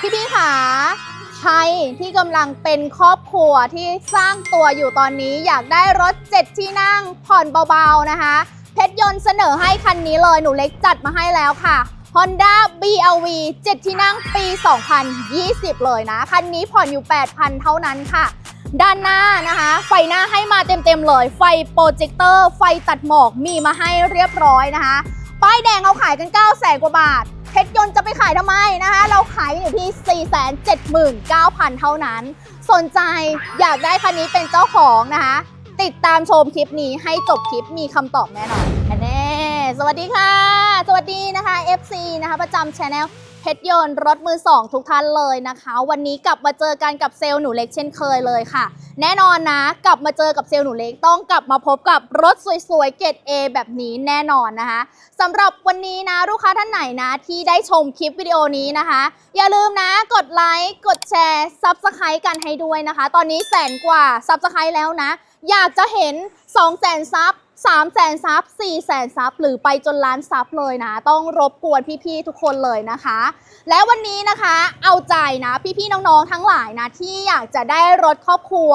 พี่พี่ๆคะใครที่กำลังเป็นครอบครัวที่สร้างตัวอยู่ตอนนี้อยากได้รถ 7 ที่นั่งผ่อนเบาๆนะคะ เพชรยนต์เสนอให้คันนี้เลยหนูเล็กจัดมาให้แล้วค่ะ Honda BRV 7 ที่นั่งปี 2020 เลยนะ คันนี้ผ่อนอยู่ 8,000 เท่านั้นค่ะ ด้านหน้านะคะ ไฟหน้าให้มาเต็มๆเลย ไฟโปรเจคเตอร์ ไฟตัดหมอกมีมาให้เรียบร้อยนะคะ ป้ายแดงเขาขายกัน 9 0 0 0 0กว่าบาท เพชรยนต์จะไปขายทำไมนะคะ เราขายอยู่ที่ 479,000 เท่านั้น สนใจอยากได้คันนี้เป็นเจ้าของนะคะ ติดตามชมคลิปนี้ให้จบคลิปมีคำตอบแน่นอนแน่สวัสดีค่ะ สวัสดีนะคะ FC นะคะประจำช anel เพชรยนต์รถมือสองทุกท่านเลยนะคะ วันนี้กลับมาเจอกันกับเซลล์หนูเล็กเช่นเคยเลยค่ะ แน่นอนนะกลับมาเจอกับเซลล์หนูเล็กต้องกลับมาพบกับรถสวยๆเกรด A แบบนี้แน่นอนนะคะสำหรับวันนี้นะลูกค้าท่านไหนนะ ที่ได้ชมคลิปวิดีโอนี้นะคะ อย่าลืมนะกดไลค์กดแชร์ซับสไครต์กันให้ด้วยนะคะ ตอนนี้แสนกว่าซับสไครต์แล้วนะ อยากจะเห็น2 0 0แสนซับ 3แสนซับ4แสนซับหรือไปจนล้านซับเลยนะ ต้องรบกวนพี่ๆทุกคนเลยนะคะ และวันนี้นะคะเอาใจนะพี่ๆน้องๆทั้งหลายนะที่อยากจะได้รถครอบครัว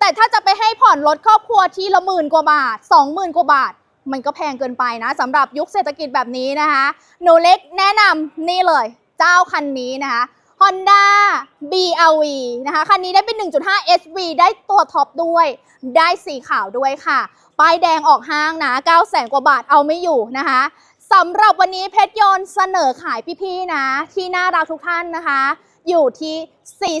แต่ถ้าจะไปให้ผ่อนรถครอบครัวที่ละหมื่นกว่าบาท 20,000กว่าบาท มันก็แพงเกินไปนะสำหรับยุคเศรษฐกิจแบบนี้นะคะหนูเล็กแนะนำนี่เลย เจ้าคันนี้นะคะ Honda BRV นะคะ คันนี้ได้เป็น 1.5 SV ได้ตัวท็อปด้วย ได้สีขาวด้วยค่ะ ป้ายแดงออกห้างนะ9แสนกว่าบาทเอาไม่อยู่นะคะสำหรับวันนี้เพชรยนต์เสนอขายพี่ๆนะ ที่น่ารักทุกท่านนะคะ อยู่ที่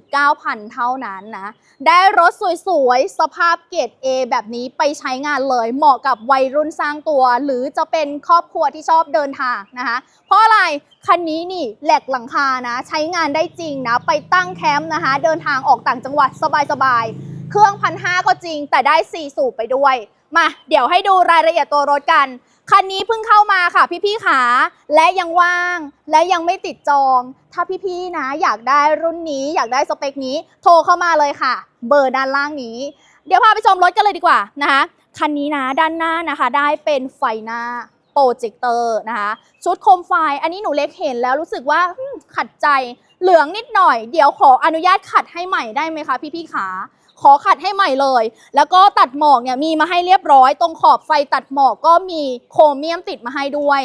479,000 เท่านั้นนะ ได้รถสวยๆ สภาพเกรด A แบบนี้ไปใช้งานเลย เหมาะกับวัยรุ่นสร้างตัว หรือจะเป็นครอบครัวที่ชอบเดินทางนะคะ เพราะอะไร คันนี้นี่แหลกหลังคานะ ใช้งานได้จริงนะ ไปตั้งแคมป์นะคะ เดินทางออกต่างจังหวัดสบายๆ เครื่องพันห้าก็จริง แต่ได้ 4 สูบไปด้วย มา เดี๋ยวให้ดูรายละเอียดตัวรถกัน คันนี้เพิ่งเข้ามาค่ะพี่ๆขา และยังว่าง และยังไม่ติดจอง ถ้าพี่ๆนะ อยากได้รุ่นนี้ อยากได้สเปคนี้ โทรเข้ามาเลยค่ะ เบอร์ด้านล่างนี้ เดี๋ยวพาไปชมรถกันเลยดีกว่านะคะ คันนี้นะด้านหน้านะคะ ได้เป็นไฟหน้า โปรเจคเตอร์นะคะชุดโคมไฟ อันนี้หนูเล็กเห็นแล้วรู้สึกว่าขัดใจเหลืองนิดหน่อย เดี๋ยวขออนุญาตขัดให้ใหม่ได้ไหมคะพี่ๆขาขอขัดให้ใหม่เลย แล้วก็ตัดหมอกเนี่ยมีมาให้เรียบร้อย ตรงขอบไฟตัดหมอกก็มีโครเมียมติดมาให้ด้วย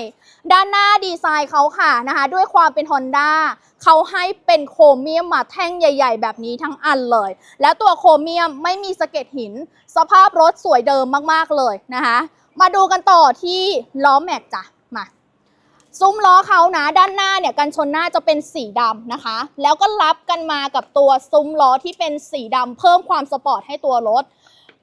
ด้านหน้าดีไซน์เขาค่ะนะคะ ด้วยความเป็น Honda เขาให้เป็นโครเมียมมาแท่งใหญ่ ๆ แบบนี้ทั้งอันเลย แล้วตัวโครเมียมไม่มีสะเก็ดหิน สภาพรถสวยเดิมมากๆเลยนะคะ มาดูกันต่อที่ล้อแม็กจ้ะมาซุ้มล้อเขานะด้านหน้าเนี่ยกันชนหน้าจะเป็นสีดำนะคะ แล้วก็รับกันมากับตัวซุ้มล้อที่เป็นสีดำเพิ่มความสปอร์ตให้ตัวรถ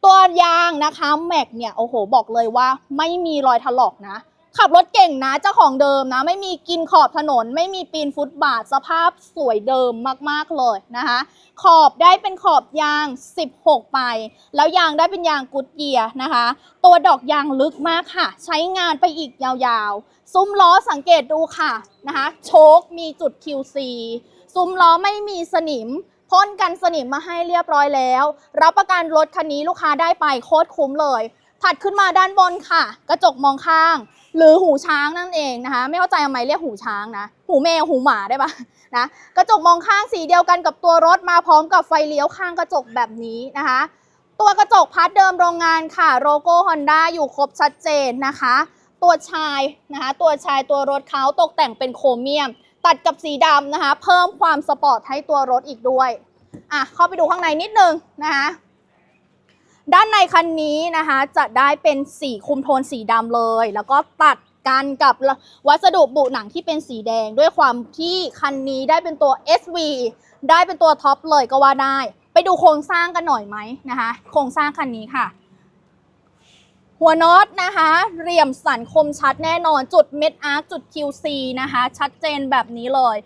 ตัวยางนะคะแม็กเนี่ยโอ้โหบอกเลยว่าไม่มีรอยถลอกนะ ขับรถเก่งนะเจ้าของเดิมนะ ไม่มีกินขอบถนน ไม่มีปีนฟุตบาทสภาพสวยเดิมมากๆเลยนะคะ ขอบได้เป็นขอบยาง 16 ไป แล้วยางได้เป็นยางกุดเยียร์นะคะ ตัวดอกยางลึกมากค่ะ ใช้งานไปอีกยาวๆ ซุ้มล้อสังเกตดูค่ะนะคะ โชคมีจุด QC ซุ้มล้อไม่มีสนิมพ่นกันสนิมมาให้เรียบร้อยแล้ว รับประกันรถคันนี้ลูกค้าได้ไปโคตรคุ้มเลย ถัดขึ้นมาด้านบนค่ะ กระจกมองข้าง หรือหูช้างนั่นเองนะคะ ไม่เข้าใจทำไมเรียกหูช้างนะ หูแมวหูหมาได้ปะนะ กระจกมองข้างสีเดียวกันกับตัวรถมาพร้อมกับไฟเลี้ยวข้างกระจกแบบนี้นะคะ ตัวกระจกพัดเดิมโรงงานค่ะโลโก้ Honda อยู่ครบชัดเจนนะคะ ตัวชายนะคะ ตัวชายตัวรถเขาตกแต่งเป็นโครเมียม ตัดกับสีดำนะคะ เพิ่มความสปอร์ตให้ตัวรถอีกด้วยอะเข้าไปดูข้างในนิดนึงนะคะ ด้านในคันนี้นะคะจะได้เป็นสีคุมโทนสีดำเลย แล้วก็ตัดกันกับวัสดุบุหนังที่เป็นสีแดง ด้วยความที่คันนี้ได้เป็นตัว SV ได้เป็นตัวท็อปเลยก็ว่าได้ ไปดูโครงสร้างกันหน่อยไหมนะคะ โครงสร้างคันนี้ค่ะ หัวน็อตนะคะเหลี่ยมสันคมชัดแน่นอนจุดเม็ดอาร์คจุด QC นะคะ ชัดเจนแบบนี้เลย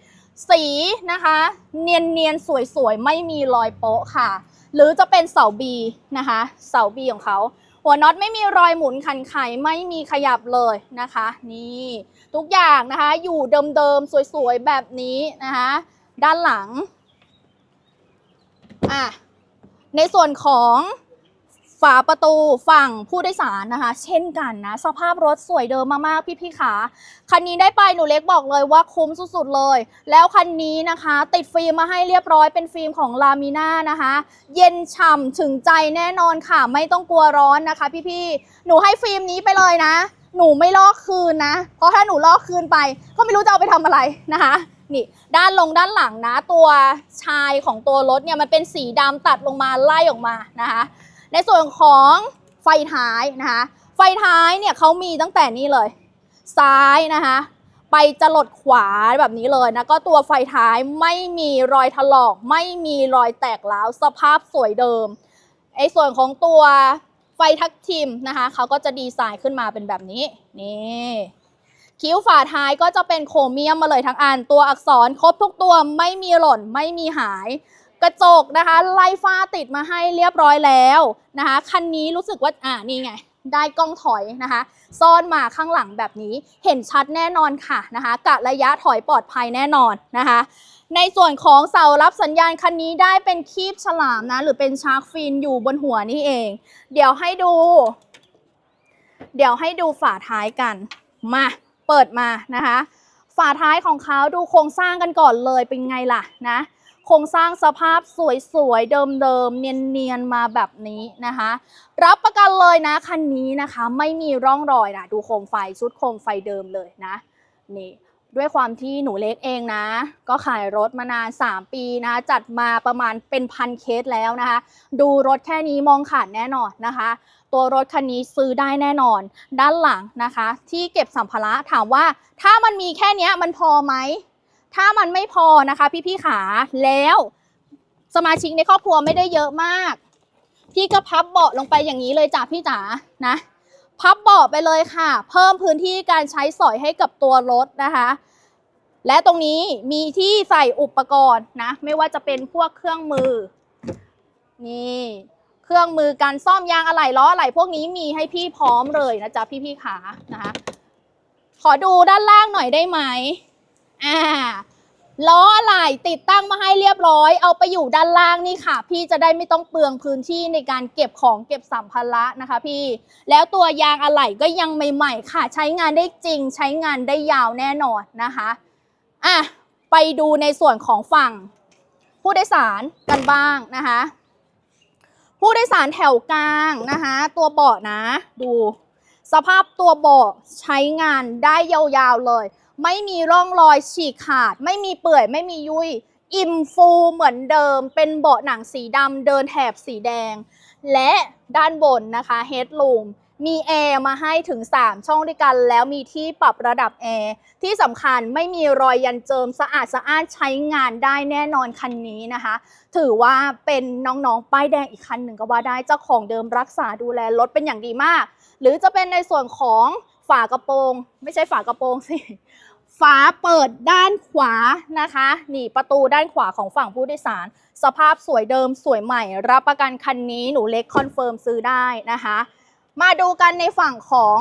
สีนะคะ เนียนๆ สวยๆ ไม่มีรอยโป๊ะค่ะ หรือจะเป็นเสาบีนะคะ เสาบีของเขาหัวน็อตไม่มีรอยหมุนขันไขไม่มีขยับเลยนะคะ นี่ทุกอย่างนะคะ อยู่เดิมๆสวยๆแบบนี้นะคะ ด้านหลังอะในส่วนของ ฝาประตูฝั่งผู้โดยสารนะคะ เช่นกันนะ สภาพรถสวยเดิมมากๆ พี่ๆขาคันนี้ได้ไปหนูเล็กบอกเลยว่าคุ้มสุดๆเลย แล้วคันนี้นะคะ ติดฟิล์มมาให้เรียบร้อยเป็นฟิล์มของลามิน่านะคะ เย็นฉ่ำถึงใจแน่นอนค่ะ ไม่ต้องกลัวร้อนนะคะ พี่ๆหนูให้ฟิล์มนี้ไปเลยนะ หนูไม่ลอกคืนนะ เพราะถ้าหนูลอกคืนไป ก็ไม่รู้จะเอาไปทำอะไรนะคะนี่ด้านลงด้านหลังนะตัวชายของตัวรถเนี่ยมันเป็นสีดำตัดลงมาไล่ออกมานะคะ ในส่วนของไฟท้ายนะคะ ไฟท้ายเนี่ยเขามีตั้งแต่นี่เลย ซ้ายนะคะ ไปจรดขวาแบบนี้เลยนะก็ตัวไฟท้ายไม่มีรอยถลอก ไม่มีรอยแตกร้าวสภาพสวยเดิมไอ้ส่วนของตัวไฟทักทิมนะคะเขาก็จะดีไซน์ขึ้นมาเป็นแบบนี้นี่คิ้วฝาท้ายก็จะเป็นโครเมียมมาเลยทั้งอัน ตัวอักษรครบทุกตัวไม่มีหล่นไม่มีหาย กระจกนะคะไล่ฟ้าติดมาให้เรียบร้อยแล้วนะคะคันนี้รู้สึกว่าอ่านี่ไงได้กล้องถอยนะคะ ซ่อนมาข้างหลังแบบนี้เห็นชัดแน่นอนค่ะนะคะกะระยะถอยปลอดภัยแน่นอนนะคะ ในส่วนของเสารับสัญญาณคันนี้ได้เป็นคีบฉลามนะ หรือเป็นชาร์กฟินอยู่บนหัวนี่เอง เดี๋ยวให้ดู เดี๋ยวให้ดูฝาท้ายกัน มาเปิดมานะคะ ฝาท้ายของเขาดูโครงสร้างกันก่อนเลยเป็นไงล่ะนะ โครงสร้างสภาพสวยๆ เดิมๆ เนียนๆ มาแบบนี้นะคะ รับประกันเลยนะคันนี้นะคะไม่มีร่องรอยนะดูโคมไฟชุดโคมไฟเดิมเลยนะนี่ด้วยความที่หนูเล็กเองนะ ก็ขายรถมานาน 3 ปีนะ จัดมาประมาณเป็นพันเคสแล้วนะคะ ดูรถแค่นี้มองขาดแน่นอนนะคะ ตัวรถคันนี้ซื้อได้แน่นอน ด้านหลังนะคะ ที่เก็บสัมภาระถามว่า ถ้ามันมีแค่นี้มันพอไหม ถ้ามันไม่พอนะคะพี่ๆขาแล้วสมาชิกในครอบครัวไม่ได้เยอะมาก พี่ก็พับเบาะลงไปอย่างนี้เลยจ้ะพี่จ๋านะ พับเบาะไปเลยค่ะ เพิ่มพื้นที่การใช้สอยให้กับตัวรถนะคะ และตรงนี้มีที่ใส่อุปกรณ์นะ ไม่ว่าจะเป็นพวกเครื่องมือ นี่เครื่องมือการซ่อมยางอะไหล่ล้ออะไหล่พวกนี้มีให้พี่พร้อมเลยนะจ๊ะพี่ๆขานะคะ ขอดูด้านล่างหน่อยได้ไหม อ่าล้ออะไหล่ติดตั้งมาให้เรียบร้อย เอาไปอยู่ด้านล่างนี่ค่ะ พี่จะได้ไม่ต้องเปลืองพื้นที่ในการเก็บของเก็บสัมภาระนะคะ พี่ แล้วตัวยางอะไหล่ก็ยังใหม่ ๆ ค่ะ ใช้งานได้จริง ใช้งานได้ยาวแน่นอนนะคะอะไปดูในส่วนของฝั่ง ผู้โดยสารกันบ้างนะคะ ผู้โดยสารแถวกลางนะคะ ตัวเบาะนะ ดู สภาพตัวเบาะใช้งานได้ยาวๆเลย ไม่มีร่องรอยฉีกขาด ไม่มีเปื่อย ไม่มียุย อิ่มฟูเหมือนเดิม เป็นเบาะหนังสีดำเดินแถบสีแดง และด้านบนนะคะเฮดลูมมีแอร์มาให้ถึง 3 ช่องด้วยกัน แล้วมีที่ปรับระดับแอร์ที่สำคัญไม่มีรอยยันเจิมสะอาดสะอ้านใช้งานได้แน่นอนคันนี้นะคะ ถือว่าเป็นน้องๆ ป้ายแดงอีกคันหนึ่งก็ว่าได้เจ้าของเดิมรักษาดูแลรถเป็นอย่างดีมาก หรือจะเป็นในส่วนของฝากระโปรง ไม่ใช่ฝากระโปรงสิ ฝาเปิดด้านขวานะคะ นี่ประตูด้านขวาของฝั่งผู้โดยสาร สภาพสวยเดิมสวยใหม่ รับประกันคันนี้หนูเล็กคอนเฟิร์มซื้อได้นะคะ มาดูกันในฝั่งของ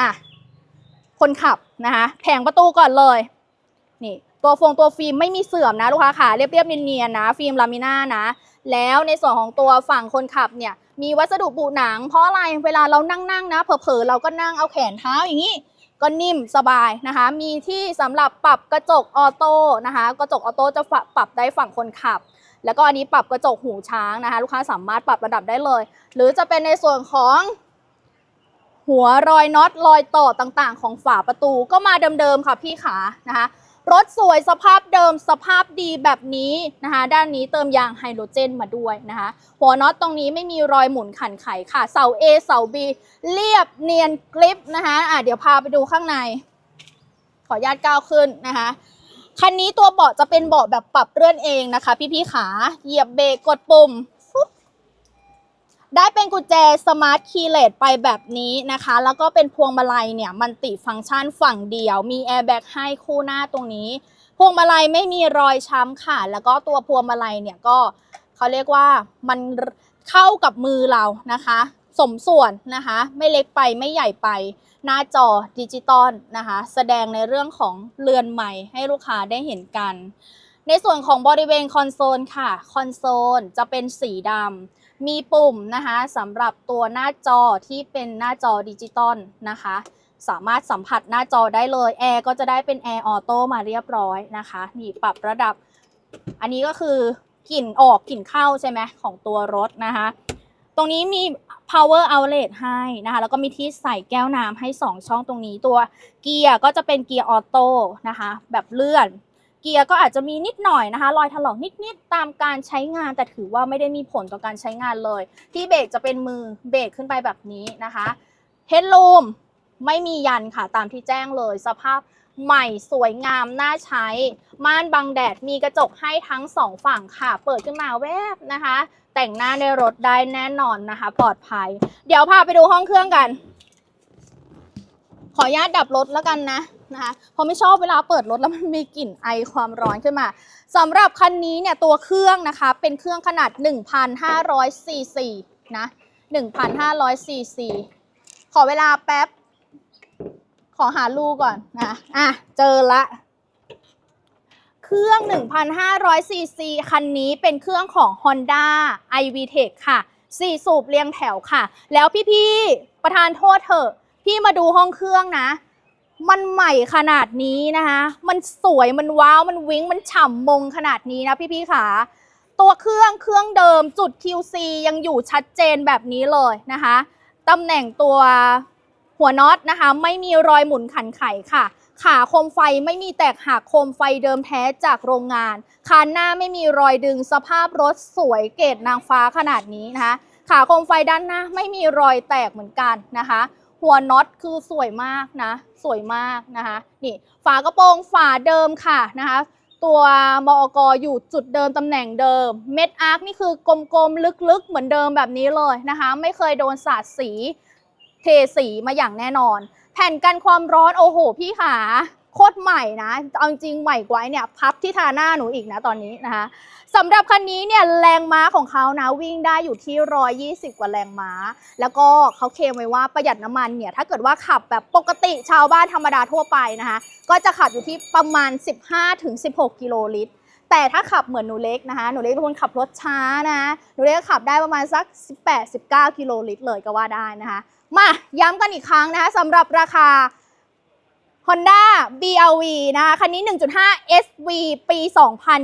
อะคนขับนะคะแผงประตูก่อนเลยนี่ตัวฟงตัวฟิล์มไม่มีเสื่อมนะลูกค้าค่ะเรียบๆเนียนๆนะฟิล์มลามิน่านะ แล้วในส่วนของตัวฝั่งคนขับเนี่ยมีวัสดุบุหนัง เพราะอะไรเวลาเรานั่งๆนะเผลอๆเราก็นั่งเอาแขนเท้าอย่างนี้ ก็นิ่มสบายนะคะ มีที่สำหรับปรับกระจกออโต้นะคะ กระจกออโต้จะปรับได้ฝั่งคนขับ แล้วก็อันนี้ปรับกระจกหูช้างนะคะ ลูกค้าสามารถปรับระดับได้เลย หรือจะเป็นในส่วนของหัวรอยน็อตรอยต่อต่างๆ ของฝาประตูก็มาเดิมๆค่ะพี่ขานะคะ รถสวยสภาพเดิมสภาพดีแบบนี้นะคะด้านนี้เติมยางไฮโดรเจนมาด้วยนะคะหัวน็อตตรงนี้ไม่มีรอยหมุนขันไขค่ะ เสา A เสา B เรียบเนียนกริปนะคะอะเดี๋ยวพาไปดูข้างใน ขออนุญาตก้าวขึ้นนะคะคันนี้ตัวเบาะจะเป็นเบาะแบบปรับเลื่อนเองนะคะ พี่ๆขาเหยียบเบรกกดปุ่ม ได้เป็นกุญแจสมาร์ทคีย์เลสไปแบบนี้นะคะ แล้วก็เป็นพวงมาลัยเนี่ยมันติฟังก์ชันฝั่งเดียว มีแอร์แบ็กให้คู่หน้าตรงนี้ พวงมาลัยไม่มีรอยช้ำค่ะ แล้วก็ตัวพวงมาลัยเนี่ยก็เขาเรียกว่ามันเข้ากับมือเรานะคะ สมส่วนนะคะ ไม่เล็กไปไม่ใหญ่ไป หน้าจอดิจิตอลนะคะ แสดงในเรื่องของเรือนใหม่ให้ลูกค้าได้เห็นกัน ในส่วนของบริเวณคอนโซลค่ะ คอนโซลจะเป็นสีดำ มีปุ่มนะคะสำหรับตัวหน้าจอที่เป็นหน้าจอดิจิตอลนะคะ สามารถสัมผัสหน้าจอได้เลยแอร์ก็จะได้เป็นแอร์ออโต้มาเรียบร้อยนะคะนี่ปรับระดับ อันนี้ก็คือกลิ่นออกกลิ่นเข้าใช่ไหมของตัวรถนะคะ ตรงนี้มี power outlet ให้นะคะ แล้วก็มีที่ใส่แก้วน้ำให้ 2 ช่องตรงนี้ตัวเกียร์ก็จะเป็นเกียร์ออโต้นะคะ แบบเลื่อน เกียร์ก็อาจจะมีนิดหน่อยนะคะ รอยถลอกนิดๆตามการใช้งานแต่ถือว่าไม่ได้มีผลต่อการใช้งานเลย ที่เบรกจะเป็นมือเบรกขึ้นไปแบบนี้นะคะเฮดลูมไม่มียันค่ะตามที่แจ้งเลย สภาพใหม่สวยงามน่าใช้ ม่านบังแดดมีกระจกให้ทั้งสองฝั่งค่ะ เปิดขึ้นมาแวบนะคะ แต่งหน้าในรถได้แน่นอนนะคะ ปลอดภัย เดี๋ยวพาไปดูห้องเครื่องกัน ขออนุญาตดับรถแล้วกันนะ นะคะเพราะไม่ชอบเวลาเปิดรถแล้วมันมีกลิ่นไอความร้อนขึ้นมาสำหรับคันนี้เนี่ยตัวเครื่องนะคะเป็นเครื่องขนาด 1,500ซีซีนะ1,500ซีซีขอเวลาแป๊บ ขอหาลูกก่อนนะอะ เจอละ เครื่อง 1,500ซีซีคันนี้เป็นเครื่องของ Honda iVTEC ค่ะ4สูบเรียงแถวค่ะ แล้วพี่ ๆ ประธานโทษเถอะ พี่มาดูห้องเครื่องนะ มันใหม่ขนาดนี้นะคะ มันสวยมันว้าวมันวิ้งมันฉ่ำมงขนาดนี้นะพี่ๆค่ะ ตัวเครื่องเครื่องเดิมจุด QC ยังอยู่ชัดเจนแบบนี้เลยนะคะตำแหน่งตัวหัวน็อตนะคะ ไม่มีรอยหมุนขันไขค่ะ ขาโคมไฟไม่มีแตกหักโคมไฟเดิมแท้จากโรงงาน คานหน้าไม่มีรอยดึงสภาพรถสวยเกรดนางฟ้าขนาดนี้นะคะ ขาโคมไฟด้านหน้าไม่มีรอยแตกเหมือนกันนะคะ หัวน็อตคือสวยมากนะ สวยมากนะคะ นี่ฝากระโปรงฝาเดิมค่ะนะคะ ตัวมอกอยู่จุดเดิมตำแหน่งเดิม เม็ดอาร์คนี่คือกลมๆ ลึกๆ เหมือนเดิมแบบนี้เลยนะคะ ไม่เคยโดนสาดสี เทสีมาอย่างแน่นอน แผ่นกันความร้อนโอ้โหพี่ขา โคตรใหม่นะเอาจริงใหม่กว่าไอ้เนี่ยพับที่ทาหน้าหนูอีกนะตอนนี้นะคะสำหรับคันนี้เนี่ยแรงม้าของเขานะวิ่งได้อยู่ที่ 120 กว่าแรงม้า แล้วก็เขาเคลมไว้ว่าประหยัดน้ำมันเนี่ยถ้าเกิดว่าขับแบบปกติชาวบ้านธรรมดาทั่วไปนะคะก็จะขับอยู่ที่ประมาณ 15-16 กิโลลิตรแต่ถ้าขับเหมือนหนูเล็กนะคะ หนูเล็กเป็นคนขับรถช้านะ หนูเล็กขับได้ประมาณสัก 18-19 กิโลลิตรเลยก็ว่าได้นะคะ มาย้ำกันอีกครั้งนะคะสำหรับราคา Honda BRV นะคะคันนี้ 1.5 SV ปี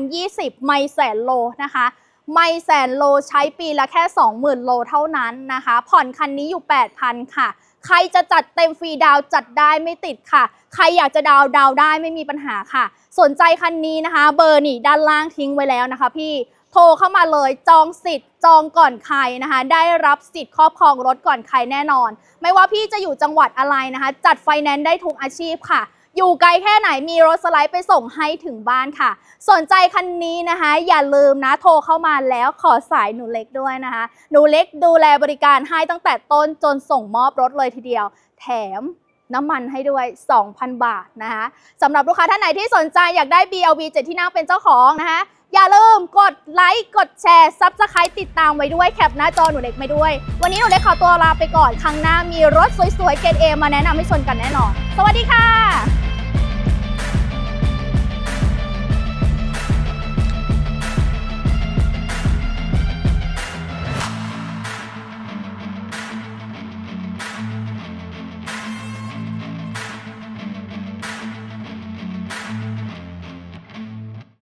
2020 ไม่แสนโลนะคะไม่แสนโลใช้ปีละแค่ 20,000 โลเท่านั้นนะคะ ผ่อนคันนี้อยู่ 8,000 ค่ะ ใครจะจัดเต็มฟรีดาวจัดได้ไม่ติดค่ะ ใครอยากจะดาวดาวได้ไม่มีปัญหาค่ะ สนใจคันนี้นะคะ เบอร์นี่ด้านล่างทิ้งไว้แล้วนะคะพี่ โทรเข้ามาเลยจองสิทธิ์จองก่อนใครนะคะ ได้รับสิทธิ์ครอบครองรถก่อนใครแน่นอน ไม่ว่าพี่จะอยู่จังหวัดอะไรนะคะ จัดไฟแนนซ์ได้ทุกอาชีพค่ะ อยู่ไกลแค่ไหนมีรถสไลด์ไปส่งให้ถึงบ้านค่ะ สนใจคันนี้นะคะ อย่าลืมนะโทรเข้ามาแล้วขอสายหนูเล็กด้วยนะคะ หนูเล็กดูแลบริการให้ตั้งแต่ต้นจนส่งมอบรถเลยทีเดียว แถมน้ำมันให้ด้วย 2,000 บาทนะคะสำหรับลูกค้าท่านไหนที่สนใจอยากได้ BLV 7ที่นั่งเป็นเจ้าของนะคะ อย่าลืมกดไลค์ กดแชร์ซับสไครต์ติดตามไว้ด้วยแคปหน้าจอหนูเล็กไปด้วย วันนี้หนูเล็กขอตัวลาไปก่อน ครั้งหน้ามีรถสวยๆเกรดเอมาแนะนำให้ชนกันแน่นอน สวัสดีค่ะ